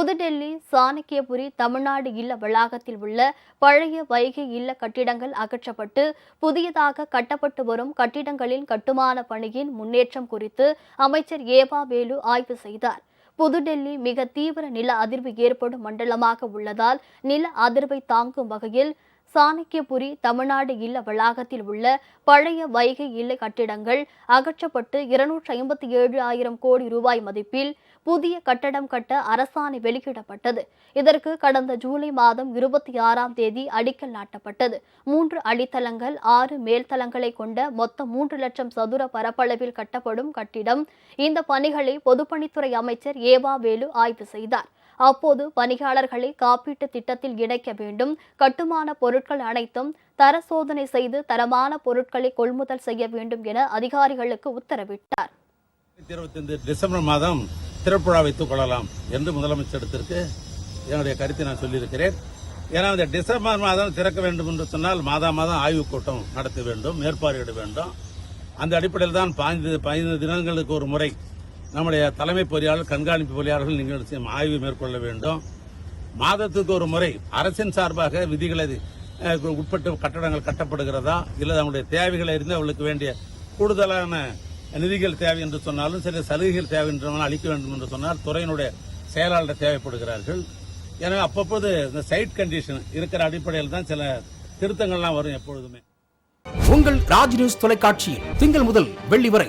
புதுடெல்லி சாணக்கியபுரி தமிழ்நாடு இல்ல வளாகத்தில் உள்ள பழைய வைகை இல்ல கட்டிடங்கள் அகற்றப்பட்டு புதியதாக கட்டப்பட்டு வரும் கட்டிடங்களின் கட்டுமான பணியின் முன்னேற்றம் குறித்து அமைச்சர் ஏவா வேலு ஆய்வு செய்தார். புதுடெல்லி மிக தீவிர நில அதிர்வு ஏற்படும் மண்டலமாக உள்ளதால் நில அதிர்வை தாங்கும் வகையில் சாணக்கியபுரி தமிழ்நாடு இல்ல வளாகத்தில் உள்ள பழைய வைகை இல்ல கட்டிடங்கள் அகற்றப்பட்டு இருநூற்றி ஐம்பத்தி ஏழு ஆயிரம் கோடி ரூபாய் மதிப்பில் புதிய கட்டடம் கட்ட அரசாணை வெளியிடப்பட்டது. இதற்கு கடந்த ஜூலை மாதம் இருபத்தி ஆறாம் தேதி அடிக்கல் நாட்டப்பட்டது. மூன்று அடித்தளங்கள் ஆறு மேல்தளங்களை கொண்ட மொத்தம் மூன்று லட்சம் சதுர பரப்பளவில் கட்டப்படும் கட்டிடம். இந்த பணிகளை பொதுப்பணித்துறை அமைச்சர் ஏவா வேலு ஆய்வு செய்தார். அப்போது பணியாளர்களை காப்பீட்டு திட்டத்தில் இணைக்க வேண்டும். கட்டுமான பொருட்கள் அனைத்தும் தர சோதனை செய்து தரமான பொருட்களை கொள்முதல் செய்ய வேண்டும் என அதிகாரிகளுக்கு உத்தரவிட்டார். டிசம்பர் மாதம் திறப்புழா வைத்துக் கொள்ளலாம் என்று எடுத்திருக்கு என்னுடைய கருத்தை நான் சொல்லியிருக்கிறேன். ஏன்னா இந்த டிசம்பர் மாதம் திறக்க வேண்டும் என்று சொன்னால் மாதா மாதம் ஆய்வுக் கூட்டம் நடத்த வேண்டும் மேற்பார்வையிட வேண்டும். அந்த அடிப்படையில் தான் பதினைந்து பதினைந்து தினங்களுக்கு ஒரு முறை நம்முடைய தலைமை பொறியாளர் கண்காணிப்பு பொறியாளர்கள் நீங்கள் ஆய்வு மேற்கொள்ள வேண்டும். மாதத்துக்கு ஒரு முறை அரசின் சார்பாக விதிகளை உட்பட்டு கட்டடங்கள் கட்டப்படுகிறதா இல்லை நம்முடைய தேவைகளை இருந்து அவளுக்கு வேண்டிய கூடுதலான நிதிகள் தேவை என்று சொன்னாலும் சில சலுகைகள் தேவை என்று அளிக்க வேண்டும் என்று சொன்னால் துறையினுடைய செயலாளர் தேவைப்படுகிறார்கள். எனவே அப்பப்போது இந்த சைட் கண்டிஷன் இருக்கிற அடிப்படையில் தான் சில திருத்தங்கள்லாம் வரும் எப்பொழுதுமே. உங்கள் ராஜ் நியூஸ் தொலைக்காட்சியில் திங்கள் முதல் வெள்ளி வரை